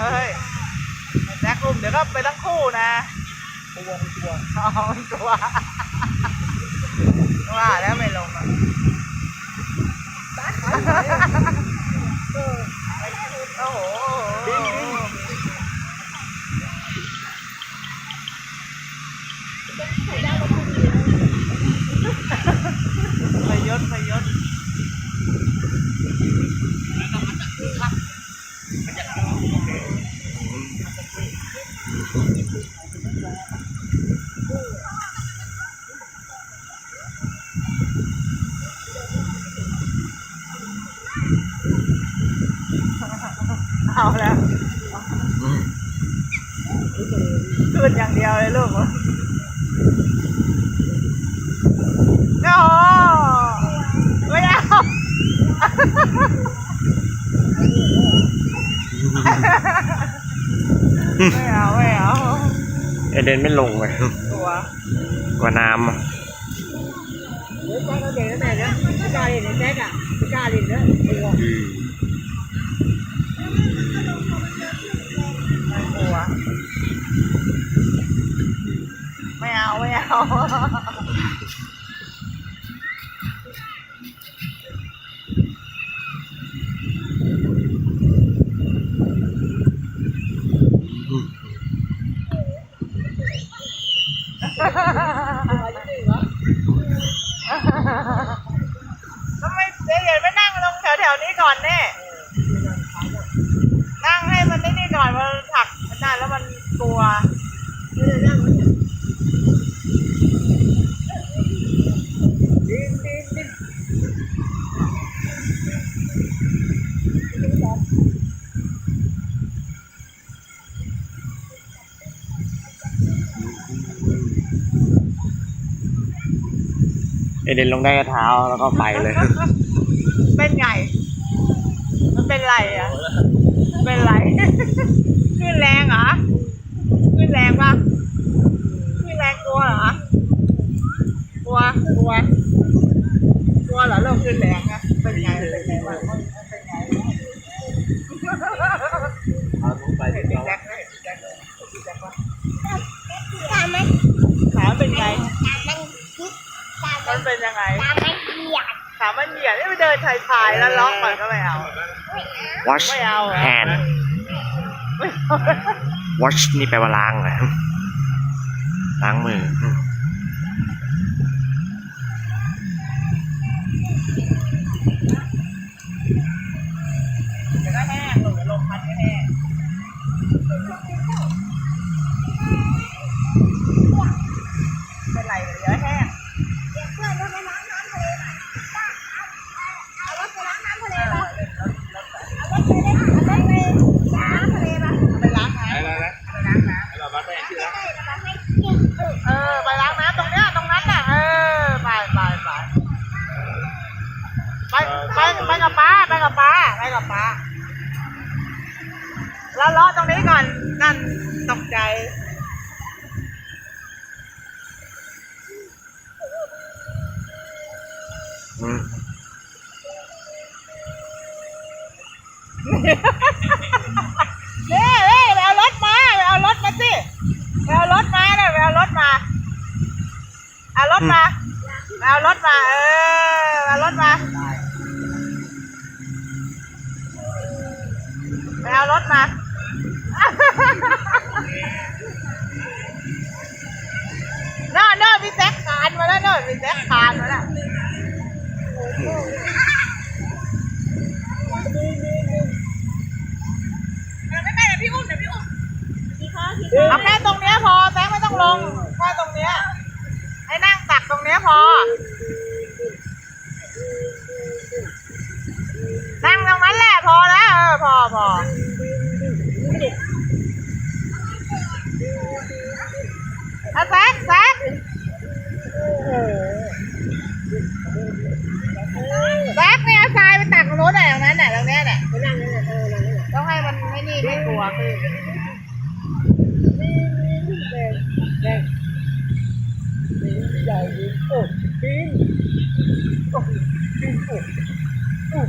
เฮ้ยแจ็คอุ้มเดี๋ยวก็ไปทั้งคู่นะตัวตัวอ๋อมันกลัวว่าแล้วไม่ลงอะ โอ้โหพยศพยศ เอาแล้วขึ้นอย่างเดียวเลยลูกโอ้ไม่เอาไม่เอาไม่เอาเอเดนไม่ลงเลย ตัวกว่าน้ำอะเฮ้ยแจ๊คเขาเด็กแล้วแม่นะไม่กล้าเล่นนะแจ๊คอะไม่กล้าเล่นนะตัวไม่กลัวไม่เอาไม่เอา ทำไมเดี๋ยวไม่นั่งลงแถวๆนี้ก่อนแน่นั่งให้มันได้นี่ก่อนมันถักมันได้แล้วมันกลัว ไม่ได้นั่งมันเนี่ยดิ้นดิ้นดิ้น เอเดนลงได้กระเท้าแล้วก็ไปเลย เป็นไง มันเป็นไรอะ เป็นไร ขึ้นแรงเหรอ ขึ้นแรงปะขึ้นแรงกลัวเหรอ กลัว กลัว กลัวเหรอเริ่มขึ้นแรงอะเป็นไง เป็นไงบ้างเป็นไง เอาลงไป เห็น เดี๋ยว แจ็คไหมเห็นแจ็คไหมเห็นแจ็คปะ ตามมัน ขาเป็นไง ตามมันคิดตา มมัมันนเป็นยังไงตามมันเหยียดขามันเหยียดนี่ไปเดินชายชายๆแล้วล็อกก่อนก็ไม่เอา watch ไม่เอาเหรอ hand ไม่เอา watch นี่แปลว่าล้างเลยล้างมือ ไปไปไปกับป้าไปกับป้าไปกับป้าแล้วล้อตรงนี้ก่อนนั่นตกใจอืมเน่เน่ไปเอารถมาไปเอารถมาสิไปเอารถมาเนี่ยไปเอารถมาเอารถมาไปเอารถมาเออเอารถมา เอารถมาโน่นโน่นพี่แจ็คคานมาแล้วโน่นพี่แจ็คคานมาแล้วไม่ไม่เดี๋ยวพี่อุ้มเดี๋ยวพี่อุ้ม พี่คะพี่ เอาแค่ตรงเนี้ยพอแจ็คไม่ต้องลงแค่ตรงเนี้ยให้นั่งตักตรงเนี้ยพอ นั่งตรงนั้นแหละพอแล้วเออพอพอเอาแซกแซก แซกเนี่ยเอาทรายไปตักตรงโน้นน่ะตรงนั้นน่ะตรงเนี้ยน่ะไปนั่งเลยเออนั่งเลยต้องให้มันไม่นี่ไม่กลัวคือแดงแดงดิ้นใหญ่ดิ้นโอ้ดิ้นโอ้ดิ้นโอ้โอ้